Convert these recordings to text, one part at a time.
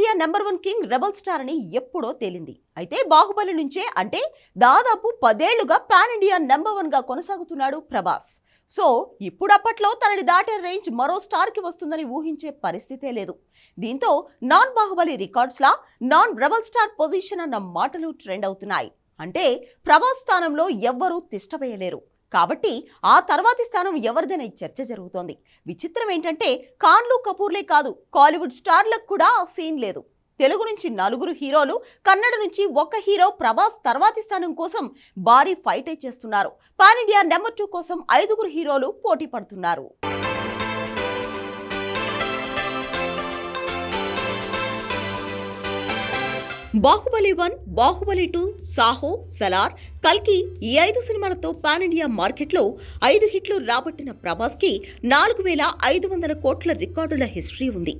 India number one king rebel star అని ఎప్పుడో తేలింది. అయితే బాహుబలి నుంచే అంటే దాదాపు పదేళ్ళుగా పాన్ ఇండియా నెంబర్ వన్గా కొనసాగుతున్నాడు ప్రభాస్. సో ఇప్పుడు అప్పట్లో తనని దాటే రేంజ్ మరో స్టార్కి వస్తుందని ఊహించే పరిస్థితే లేదు. దీంతో నాన్ బాహుబలి రికార్డ్స్లా నాన్ రెబల్ స్టార్ పొజిషన్ అన్న మాటలు ట్రెండ్ అవుతున్నాయి. అంటే ప్రభాస్ స్థానంలో ఎవ్వరూ తిష్టవేయలేరు. కాబట్టి ఆ తర్వాతి స్థానం ఎవరిదనే చర్చ జరుగుతోంది. విచిత్రం ఏంటంటే ఖాన్లు కపూర్లే కాదు కాలీవుడ్ స్టార్లకు కూడా సీన్ లేదు. తెలుగు నుంచి నలుగురు హీరోలు కన్నడ నుంచి ఒక్క హీరో ప్రభాస్ తర్వాతి స్థానం కోసం భారీ ఫైటే చేస్తున్నారు. పాన్ ఇండియా నెంబర్ టూ కోసం ఐదుగురు హీరోలు పోటీ పడుతున్నారు. బాహుబలి వన్ బాహుబలి టూ సాహో సలార్ కల్కి ఈ ఐదు సినిమాలతో పాన్ ఇండియా మార్కెట్లో ఐదు హిట్లు రాబట్టిన ప్రభాస్కి నాలుగు వేల ఐదు వందల కోట్ల రికార్డుల హిస్టరీ ఉంది.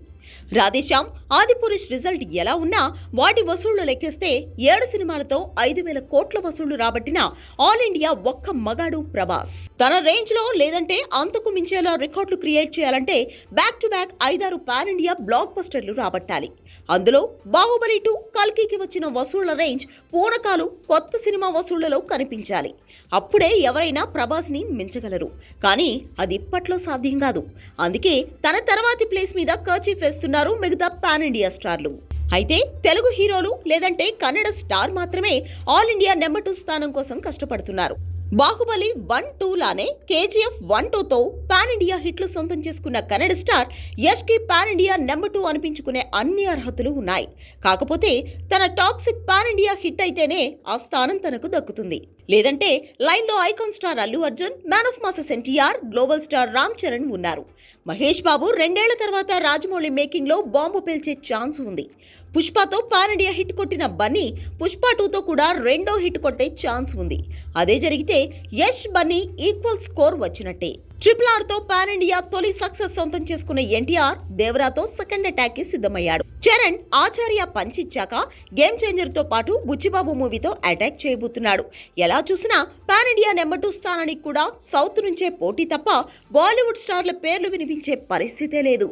రాధేశ్యామ్ ఆదిపురుష్ రిజల్ట్ ఎలా ఉన్నా వాటి వసూళ్ళు లెక్కేస్తే ఏడు సినిమాలతో ఐదు వేల కోట్ల వసూళ్ళు రాబట్టిన ఆల్ ఇండియా ఒక్క మగాడు ప్రభాస్. తన రేంజ్లో లేదంటే అంతకు మించేలా రికార్డులు క్రియేట్ చేయాలంటే బ్యాక్ టు బ్యాక్ ఐదారు పాన్ ఇండియా బ్లాక్ బస్టర్లు రాబట్టాలి. అందులో బాహుబలి టూ కల్కికి వచ్చిన వసూళ్ళ రేంజ్ పూనకాలు కొత్త సినిమా వసూళ్ళలో కనిపించాలి. అప్పుడే ఎవరైనా ప్రభాస్ని మించగలరు. కానీ అది ఇప్పట్లో సాధ్యం కాదు. అందుకే తన తర్వాతి ప్లేస్ మీద కర్చీఫ్ వేస్తున్నారు మిగతా పాన్ ఇండియా స్టార్లు. అయితే తెలుగు హీరోలు లేదంటే కన్నడ స్టార్ మాత్రమే ఆల్ ఇండియా నెంబర్ టూ స్థానం కోసం కష్టపడుతున్నారు. బాహుబలి వన్ టూ లానే కేజీఎఫ్ వన్ టూతో పాన్ ఇండియా హిట్లు సొంతం చేసుకున్న కన్నడ స్టార్ యష్కి పాన్ ఇండియా నెంబర్ టూ అనిపించుకునే అన్ని అర్హతలు ఉన్నాయి. కాకపోతే తన టాక్సిక్ పాన్ ఇండియా హిట్ అయితేనే ఆ స్థానం తనకు దక్కుతుంది. లేదంటే లైన్లో icon star Allu Arjun man of masses NTR global star Ram Charan ఉన్నారు. మహేష్ బాబు రెండేళ్ళ తర్వాత రాజమౌళి మేకింగ్లో బాంబు పేల్చే ఛాన్స్ ఉంది. పుష్పతో పాన్ ఇండియా హిట్ కొట్టిన బన్నీ పుష్ప టూతో కూడా రెండో హిట్ కొట్టే ఛాన్స్ ఉంది. అదే జరిగితే యష్ బన్నీ ఈక్వల్ స్కోర్ వచ్చినట్టే. ట్రిపుల్ ఆర్తో పాన్ ఇండియా తొలి సక్సెస్ సొంతం చేసుకున్న ఎన్టీఆర్ దేవరాతో సెకండ్ అటాక్కి సిద్ధమయ్యాడు. చరణ్ ఆచార్య పంచిచ్చాక గేమ్ చేంజర్తో పాటు బుచ్చిబాబు మూవీతో అటాక్ చేయబోతున్నాడు. ఎలా చూసినా పాన్ ఇండియా నెంబర్ టూ స్థానానికి కూడా సౌత్ నుంచే పోటీ తప్ప బాలీవుడ్ స్టార్ల పేర్లు వినిపించే పరిస్థితే లేదు.